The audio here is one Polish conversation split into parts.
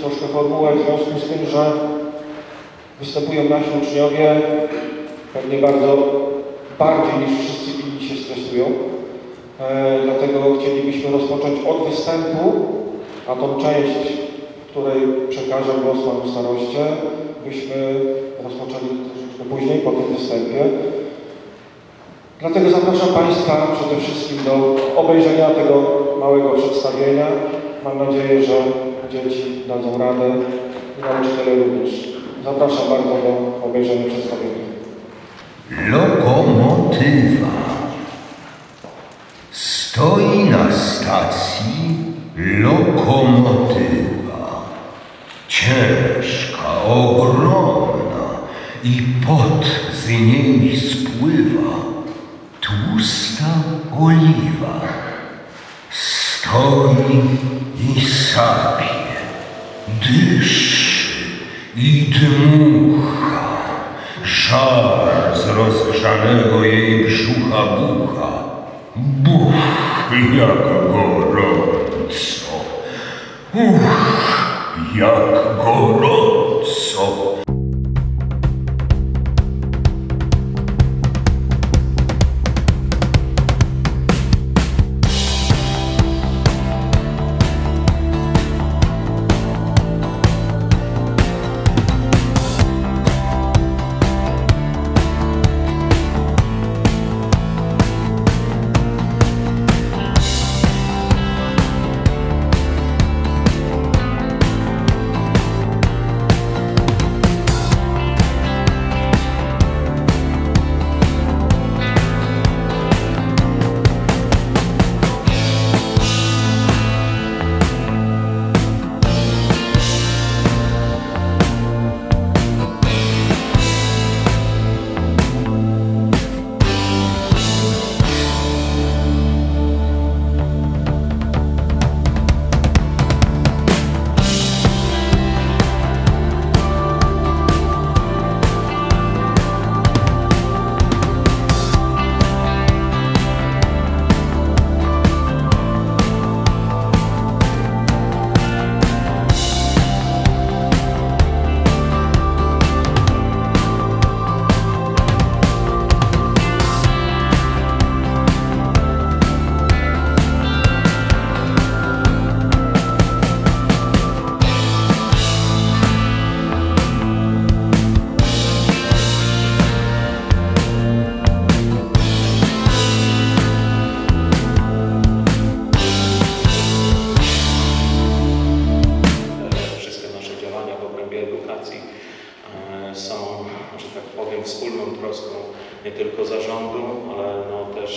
troszkę formułę w związku z tym, że występują nasi uczniowie pewnie bardzo bardziej niż wszyscy inni się stresują. E, dlatego chcielibyśmy rozpocząć od występu, a tą część, w której przekażę głos panu staroście, byśmy rozpoczęli troszeczkę później, po tym występie. Dlatego zapraszam Państwa przede wszystkim do obejrzenia tego małego przedstawienia. Mam nadzieję, że dzieci dadzą radę i nauczyciele również. Zapraszam bardzo do obejrzenia przedstawienia. Lokomotywa stoi na stacji lokomotywa. Ciężka, ogromna i pot z niej spływa. Tłusta oliwa stoi sapie, dyszy i dmucha. Żar z rozgrzanego jej brzucha bucha. Buch, jak gorąco. Uch, jak gorąco. Edukacji e, są, że tak powiem, wspólną troską nie tylko zarządu, ale no też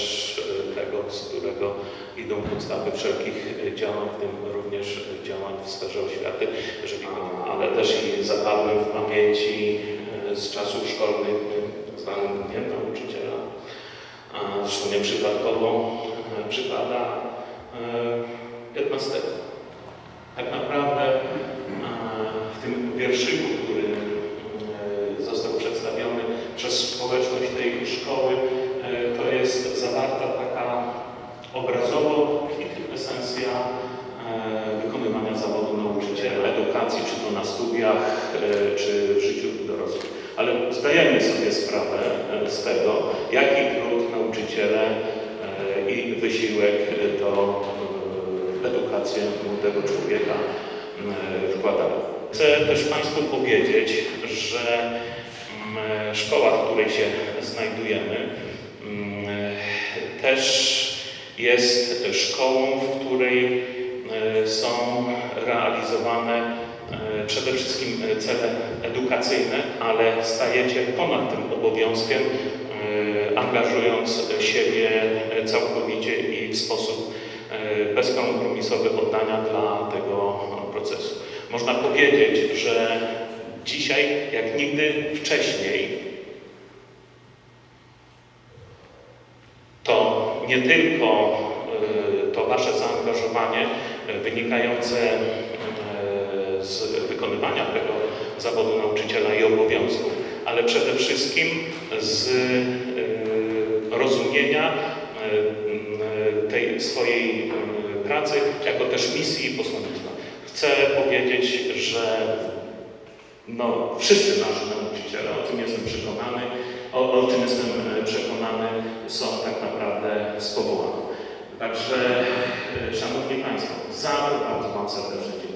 e, tego, z którego idą podstawy wszelkich e, działań, w tym również działań w sferze oświaty, jeżeli, ale też i zapadłem w pamięci z czasów szkolnych, e, zwanym Dniem Nauczyciela. Zresztą nieprzypadkowo przypada e, 15 tak naprawdę wierszyku, który e, został przedstawiony przez społeczność tej szkoły, e, to jest zawarta taka obrazowo kwintesencja e, wykonywania zawodu nauczyciela, edukacji, czy to na studiach, czy w życiu dorosłym. Ale zdajemy sobie sprawę z tego, jaki trud nauczyciele i wysiłek do w edukację młodego człowieka wkładamy. Chcę też Państwu powiedzieć, że mm, szkoła, w której się znajdujemy, mm, też jest szkołą, w której e, są realizowane e, przede wszystkim cele edukacyjne, ale stajecie ponad tym obowiązkiem, e, angażując siebie całkowicie i w sposób bezkompromisowe oddania dla tego procesu. Można powiedzieć, że dzisiaj, jak nigdy wcześniej, to nie tylko e, to Wasze zaangażowanie e, wynikające e, z wykonywania tego zawodu nauczyciela i obowiązków, ale przede wszystkim z rozumienia tej swojej pracy jako też misji i posłannictwa. Chcę powiedzieć, że no, wszyscy nasi nauczyciele, o tym jestem przekonany, o, o czym jestem e, przekonany, są tak naprawdę z powołania. Także, e, Szanowni Państwo, za bardzo Wam serdecznie.